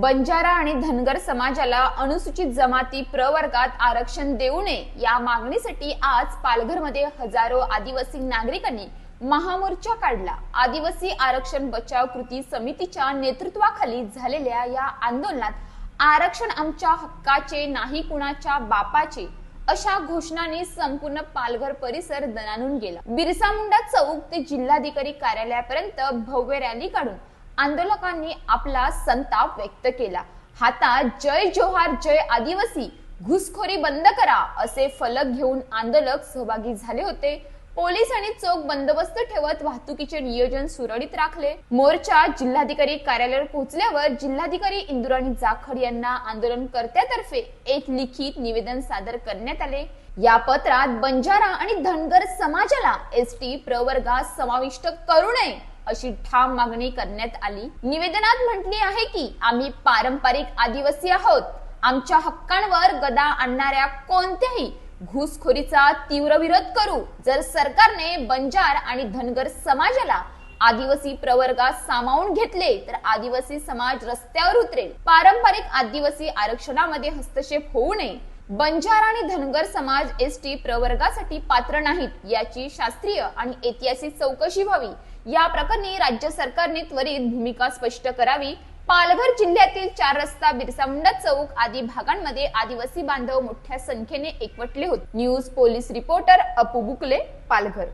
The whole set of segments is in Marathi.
बंजारा आणि धनगर समाजाला अनुसूचित जमाती प्रवर्गात आरक्षण देऊ नये या मागणीसाठी आज पालघरमध्ये हजारो आदिवासी नागरिकांनी महामोर्चा काढला. आदिवासी आरक्षण बचाव कृती समितीच्या नेतृत्वाखाली झालेल्या या आंदोलनात आरक्षण आमच्या हक्काचे नाही कुणाच्या बापाचे अशा घोषणाने संपूर्ण पालघर परिसर दणानून गेला. बिरसा मुंडा चौक ते जिल्हाधिकारी कार्यालयापर्यंत भव्य रॅली काढून आंदोलकांनी आपला संताप व्यक्त केला. हातात जय जोहार जय आदिवासी घुसखोरी बंद करा असे फलक घेऊन आंदोलक सहभागी झाले होते. पोलीस आणि चोख बंदोबस्त ठेवत वाहतुकीचे नियोजन सुरळीत राखले. मोर्चा जिल्हाधिकारी कार्यालयावर पोहोचल्यावर जिल्हाधिकारी इंदुराणी जाखड यांना आंदोलनकर्त्यातर्फे एक लिखित निवेदन सादर करण्यात आले. या पत्रात बंजारा आणि धनगर समाजाला एस टी प्रवर्गात समाविष्ट करू नये. अशी ठाम मागणी करण्यात आली. निवेदनात म्हटले आहे की आम्ही पारंपरिक आदिवासी आहोत. आमच्या हक्कांवर गदा आणणाऱ्या कोणत्याही घुसखोरीचा तीव्र विरोध करू. जर सरकारने बंजार आणि धनगर समाजाला आदिवासी प्रवर्गात सामावून घेतले तर आदिवासी समाज रस्त्यावर उतरेल. पारंपरिक आदिवासी आरक्षणामध्ये हस्तक्षेप होऊ नये. बंजार आणि धनगर समाज एस टी प्रवर्गासाठी पात्र नाहीत याची शास्त्रीय आणि ऐतिहासिक चौकशी व्हावी. या प्रकरणी राज्य सरकारने त्वरित भूमिका स्पष्ट करावी. पालघर जिल्ह्यातील चार रस्ता बिरसा मुंडा चौक आदी भागांमध्ये आदिवासी बांधव मोठ्या संख्येने एकवटले होते. News police reporter Apu Bukle Palghar.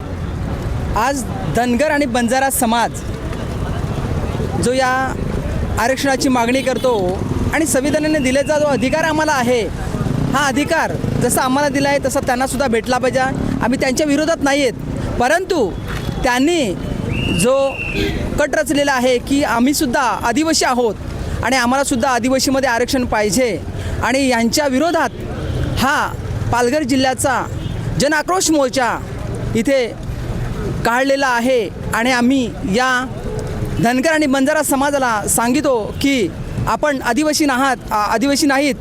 आज धनगर आणि बंजारा समाज जो या आरक्षणाची मागणी करतो आणि संविधानाने दिलेला जो अधिकार आम्हाला आहे हा अधिकार जसा आम्हाला दिला आहे तसा त्यांनासुद्धा भेटला पाहिजे. आम्ही त्यांच्या विरोधात नाही आहेत परंतु त्यांनी जो कट रचलेला आहे की आम्हीसुद्धा आदिवासी आहोत आणि आम्हालासुद्धा आदिवासीमध्ये आरक्षण पाहिजे आणि यांच्या विरोधात हा पालघर जिल्ह्याचा जन आक्रोश मोर्चा इथे काढलेला आहे आणि आम्ही या धनगर आणि बंजारा समाजाला सांगितो की आपण आदिवासी नाहात आदिवासी नाहीत.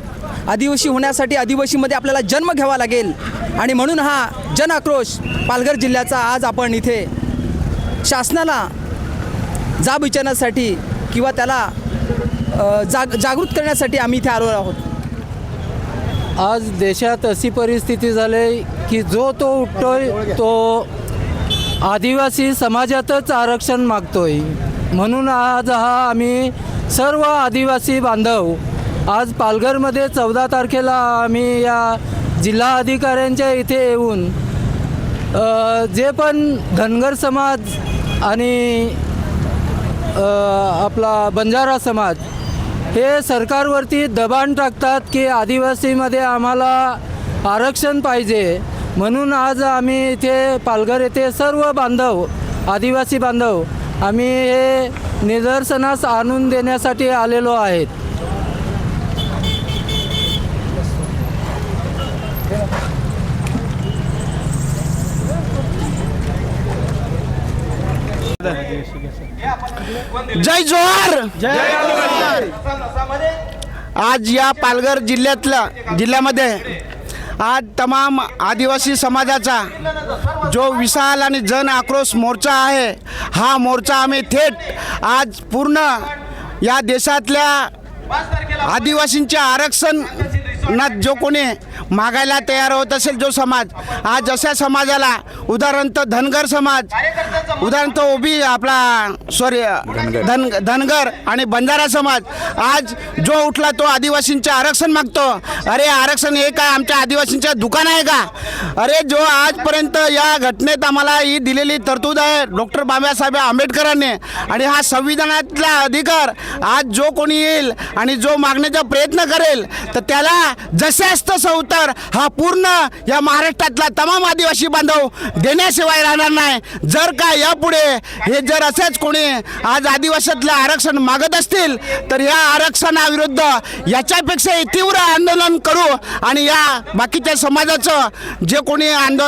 आदिवासी होण्यासाठी आदिवासीमध्ये आपल्याला जन्म घ्यावा लागेल. आणि म्हणून हा जन आक्रोश पालघर जिल्ह्याचा आज आपण इथे शासनाला जाब विचारण्यासाठी किंवा त्याला जाग जागृत करण्यासाठी आम्ही इथे आलो आहोत. आज देशात अशी परिस्थिती झाली की जो तो उठतोय तो आदिवासी समाजातच आरक्षण मागतोय. म्हणून आज हा आम्ही सर्व आदिवासी बांधव आज पालघरमध्ये चौदा तारखेला आम्ही या जिल्हा अधिकाऱ्यांच्या इथे येऊन जे पण धनगर समाज आणि आपला बंजारा समाज हे सरकारवरती दबाण टाकतात की आदिवासीमध्ये आम्हाला आरक्षण पाहिजे. म्हणून आज आम्ही इथे पालघर येथे सर्व बांधव आदिवासी बांधव आम्ही हे निदर्शनास आणून देण्यासाठी आलेलो आहेत. जय जोहार! आज या पालघर जिल्ह्यातल्या जिल्ह्यामध्ये आज तमाम आदिवासी समाजाचा जो विशाल आणि जन आक्रोश मोर्चा आहे हा मोर्चा आम्ही थेट आज पूर्ण या देशातल्या आदिवासींच्या आरक्षणात जो कोणी मागायला तयार होत असेल जो समाज. आज अशा समाजाला उदाहरण तर धनगर समाज उदाहरण तर ओबी आपला सॉरी धन धनगर आणि बंजारा समाज आज जो उठला तो आदिवासींचे आरक्षण मागतो. अरे आरक्षण हे काय? आमच्या आदिवासींच्या दुकान आहे का? अरे जो आजपर्यंत या घटनेत आम्हाला ही दिलेली तरतूद आहे डॉक्टर बाबासाहेब आंबेडकरांनी. आणि हा संविधानातला अधिकार आज जो कोणी येईल आणि जो मागण्याचा प्रयत्न करेल तर त्याला जसे असतं संतर हा पूर्ण या महाराष्ट्रातला तमाम आदिवासी बांधव देण्याशिवाय राहणार नाही. जर का यापुढे हे जर असेच कोणी आज आदिवासातलं आरक्षण मागत असतील तर या आरक्षणाविरुद्ध याच्यापेक्षा तीव्र आंदोलन करू आणि या बाकीच्या समाजाचं जे कोणी आंदो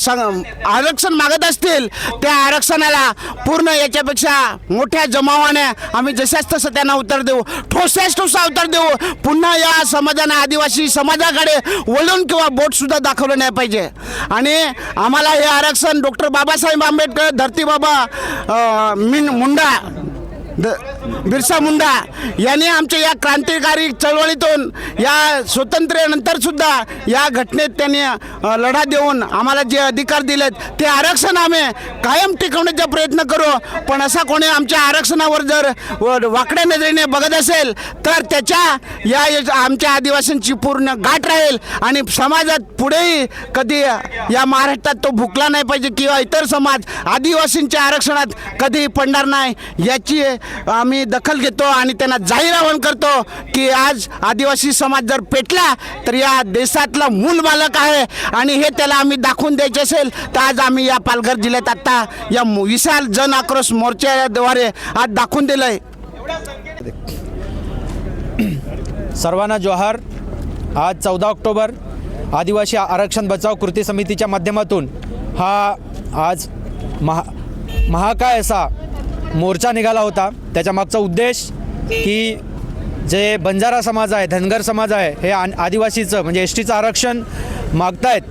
सांग आरक्षण मागत असतील त्या आरक्षणाला पूर्ण याच्यापेक्षा मोठ्या जमावाने आम्ही जशाच तसं त्यांना उत्तर देऊ. ठोसाच ठोसा उत्तर देऊ. पुन्हा या समाजाने आदिवासी समाजाकडे वळून किंवा बोटसुद्धा दाखवलं नाही पाहिजे. आणि आम्हाला हे आरक्षण डॉक्टर बाबासाहेब आंबेडकर धरतीबाबा मिन मुंडा द बिरसा मुंडा यांनी आमच्या या क्रांतिकारी चळवळीतून या स्वातंत्र्यानंतर सुद्धा या घटनेत त्यांनी लढा देऊन आम्हाला जे अधिकार दिलेत ते आरक्षण आम्ही कायम टिकवण्याचा प्रयत्न करू. पण असा कोणी आमच्या आरक्षणावर जर व- वाकड्या नजरेने बघत असेल तर त्याच्या या आमच्या आदिवासींची पूर्ण गाठ राहील आणि समाजात पुढेही कधी या महाराष्ट्रात तो भुकला नाही पाहिजे किंवा इतर समाज आदिवासींच्या आरक्षणात कधीही पडणार नाही याची आम्ही दखल घेतो आणि त्यांना जाहीर आवाहन करतो की आज आदिवासी समाज जर पेटला तर या देशातला मूल बालक आहे आणि हे त्याला आम्ही दाखवून द्यायचे असेल तर आज आम्ही या पालघर जिल्ह्यात आत्ता या विशाल जन आक्रोश मोर्चाद्वारे आज दाखवून दिलं आहे सर्वांना जोहार. आज चौदा ऑक्टोबर आदिवासी आरक्षण बचाव कृती समितीच्या माध्यमातून हा आज महा महाकाय असा मोर्चा निघाला होता. त्याच्या मागचा उद्देश की जे बंजारा समाज आहे धनगर समाज आहे हे आदिवासीचं म्हणजे एस टीचं आरक्षण मागतायत.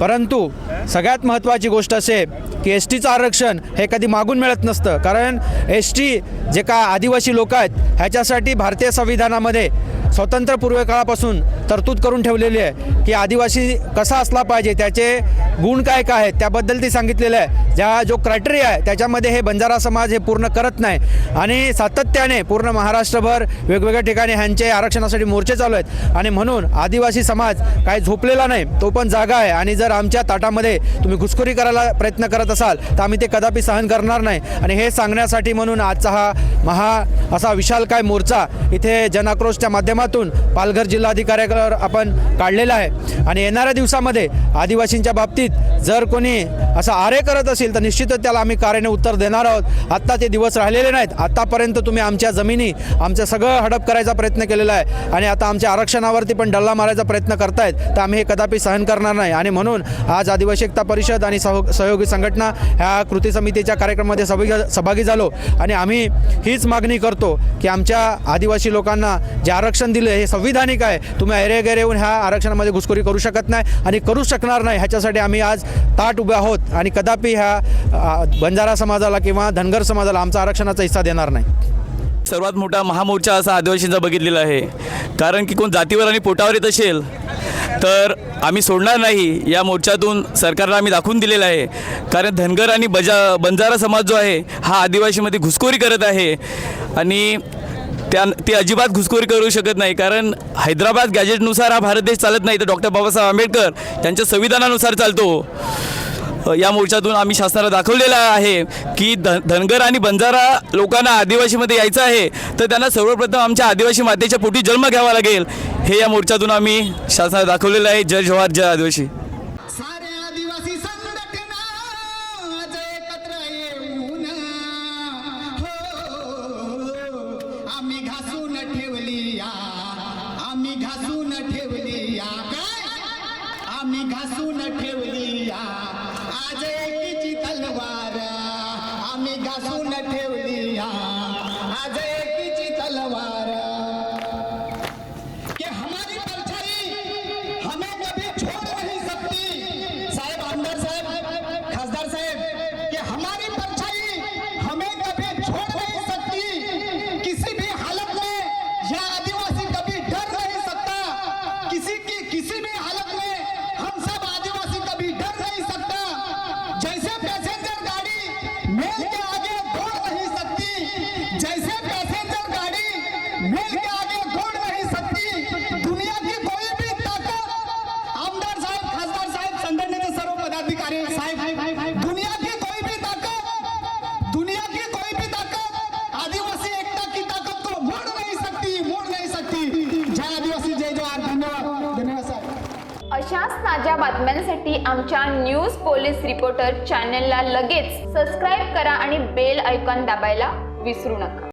परंतु सगळ्यात महत्त्वाची गोष्ट असे की एस टीचं आरक्षण हे कधी मागून मिळत नसतं. कारण एस टी जे काय आदिवासी लोक आहेत ह्याच्यासाठी भारतीय संविधानामध्ये स्वातंत्र्यपूर्व काळापासून तरतूद करून ठेवलेली आहे की आदिवासी कसा असला पाहिजे त्याचे गुण काय काय आहेत त्याबद्दल ती सांगितलेलं आहे. ज्या जो क्रायटेरिया आहे त्याच्यामध्ये हे बंजारा समाज हे पूर्ण करत नाही. आणि सातत्याने पूर्ण महाराष्ट्रभर वेगवेगळ्या ठिकाणी ह्यांचे आरक्षणासाठी मोर्चे चालू आहेत. आणि म्हणून आदिवासी समाज काही झोपलेला नाही तो पण जागा आहे. आणि जर आमच्या ताटामध्ये तुम्ही घुसखोरी करायला प्रयत्न करत असाल तर आम्ही ते कदापि सहन करणार नाही. आणि हे सांगण्यासाठी म्हणून आजचा हा महा असा विशालकाय मोर्चा इथे जनाक्रोशच्या माध्यमातून पालघर जिल्हाधिकाऱ्याकडे आपण काढलेला आहे. आणि येणाऱ्या दिवसामध्ये आदिवासींच्या बाबतीत जर कोणी असा आरे करत असेल तर निश्चितच त्याला आम्ही कार्याने उत्तर देणार आहोत. आत्ता ते दिवस राहिलेले नाहीत. आत्तापर्यंत तुम्ही आमच्या जमिनी आमचं सगळं हडप करायचा प्रयत्न केलेला आहे. आणि आता आमच्या आरक्षणावरती पण डल्ला मारायचा प्रयत्न करतायत तर आम्ही हे कदापि सहन करणार नाही. आणि म्हणून आज आदिवासी एकता परिषद आणि सह सहयोगी संघटना ह्या कृती समितीच्या कार्यक्रमामध्ये सहभागी सहभागी झालो आणि आम्ही हीच मागणी करतो की आमच्या आदिवासी लोकांना जे आरक्षण दिलं हे संविधानिक आहे. तुम्ही गैरे गैरे येऊन ह्या आरक्षणामध्ये घुसखोरी करू शकत नाही आणि करू शकणार नाही ह्याच्यासाठी आम्ही आज ताट उभे आहोत आणि कदापि ह्या बंजारा समाजाला किंवा धनगर समाजाला आमचा आरक्षणाचा हिस्सा देणार नाही. सर्वात मोठा महामोर्चा असा आदिवासींचा बघितलेला आहे. कारण की कोण जातीवर आणि पोटावर येत असेल तर आम्ही सोडणार नाही. या मोर्चातून सरकारला आम्ही दाखवून दिलेलं आहे. कारण धनगर आणि बजा बंजारा समाज जो आहे हा आदिवासीमध्ये घुसखोरी करत आहे. आणि त्या ते अजिबात घुसखोरी करू शकत नाही. कारण हैदराबाद गॅजेटनुसार हा भारत देश चालत नाही. तर डॉक्टर बाबासाहेब आंबेडकर त्यांच्या संविधानानुसार चालतो. या मोर्चातून आम्ही शासनाला दाखवलेलं आहे की ध धनगर आणि बंजारा लोकांना आदिवासीमध्ये यायचं आहे. तर त्यांना सर्वप्रथम आमच्या आदिवासी मातेच्या पोटी जन्म घ्यावा लागेल. हे या मोर्चातून आम्ही शासनाला दाखवलेलं आहे. जय जवाहर जय आदिवासी. घासून ठेवली या काय? आम्ही घासून ठेवली या. आज एकीची तलवार आम्ही घासून दुनिया की कोई भी ताकत आदिवासी एकता की ताकत को मोड़ नहीं सकती मोड़ नहीं सकती जय आदिवासी जय जवान. धन्यवाद. धन्यवाद साहेब अशाच ताज्या बातम्यांसाठी आमच्या न्यूज पोलीस रिपोर्टर चॅनलला लगेच सबस्क्राईब करा आणि बेल ऐकॉन दाबायला विसरू नका.